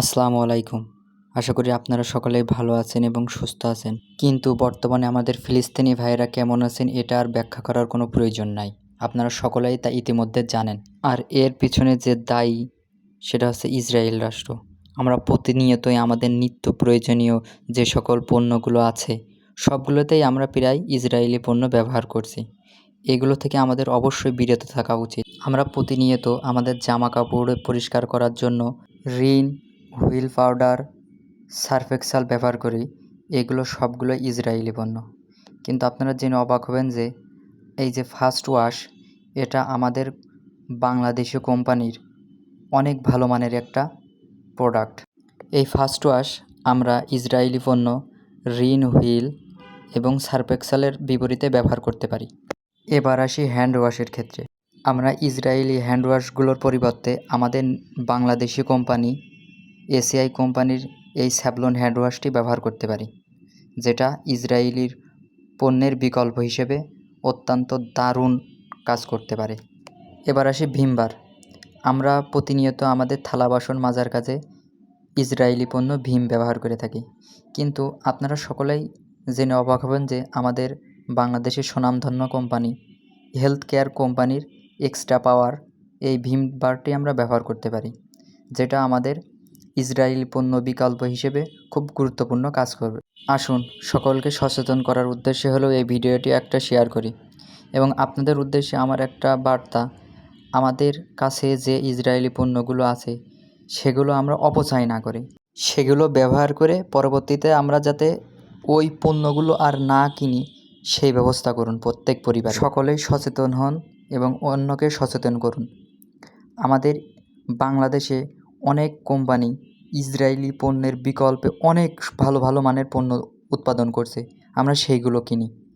আসসালামু আলাইকুম। আশা করি আপনারা সকলেই ভালো আছেন এবং সুস্থ আছেন। কিন্তু বর্তমানে আমাদের ফিলিস্তিনি ভাইয়েরা কেমন আছেন এটা আর ব্যাখ্যা করার কোনো প্রয়োজন নাই। আপনারা সকলেই তা ইতিমধ্যে জানেন। আর এর পিছনে যে দায়ী, সেটা হচ্ছে ইসরায়েল রাষ্ট্র। আমরা প্রতিনিয়তই আমাদের নিত্য প্রয়োজনীয় যে সকল পণ্যগুলো আছে, সবগুলোতেই আমরা প্রায় ইসরায়েলি পণ্য ব্যবহার করছি। এগুলো থেকে আমাদের অবশ্যই বিরত থাকা উচিত। আমরা প্রতিনিয়ত আমাদের জামা কাপড় পরিষ্কার করার জন্য Rin Wheel powder Surf Excel ব্যবহার করি, এগুলো সবগুলো ইসরায়েলি পণ্য। কিন্তু আপনারা জেনে অবাক হবেন যে, এই যে ফার্স্ট ওয়াশ, এটা আমাদের বাংলাদেশি কোম্পানির অনেক ভালো মানের একটা প্রোডাক্ট। এই ফার্স্ট ওয়াশ আমরা ইসরায়েলি পণ্য রিন হুইল এবং সার্ফ এক্সালের বিপরীতে ব্যবহার করতে পারি। এবার আসি হ্যান্ড ওয়াশের ক্ষেত্রে। আমরা ইসরায়েলি হ্যান্ড ওয়াশগুলোর পরিবর্তে আমাদের বাংলাদেশি কোম্পানি এসিআই কোম্পানির এই স্যাভলন হ্যান্ড ওয়াশটি ব্যবহার করতে পারি, যেটা ইসরায়েলির পণ্যের বিকল্প হিসেবে অত্যন্ত দারুণ কাজ করতে পারে। এবার আসি ভীমবার। আমরা প্রতিনিয়ত আমাদের থালা বাসন মাজার কাজে ইসরায়েলি পণ্য ভীম ব্যবহার করে থাকি। কিন্তু আপনারা সকলেই জেনে অবাক হবেন যে আমাদের বাংলাদেশের সুনামধন্য কোম্পানি হেলথ কেয়ার কোম্পানির এক্সট্রা পাওয়ার এই ভীম বারটি আমরা ব্যবহার করতে পারি, যেটা আমাদের ইসরায়েলি পণ্য বিকল্প হিসেবে খুব গুরুত্বপূর্ণ কাজ করবে। আসুন, সকলকে সচেতন করার উদ্দেশ্যে হলেও এই ভিডিওটি একটা শেয়ার করি এবং আপনাদের উদ্দেশ্যে আমার একটা বার্তা, আমাদের কাছে যে ইসরায়েলি পণ্যগুলো আছে, সেগুলো আমরা অপচয় না করি। সেগুলো ব্যবহার করে পরবর্তীতে আমরা যাতে ওই পণ্যগুলো আর না কিনি, সেই ব্যবস্থা করুন প্রত্যেক পরিবার। সকলেই সচেতন হন এবং অন্যকে সচেতন করুন। আমাদের বাংলাদেশে অনেক কোম্পানি ইসরায়েলি পণ্যের বিকল্পে অনেক ভালো ভালো মানের পণ্য উৎপাদন করছে। আমরা সেইগুলো কিনি।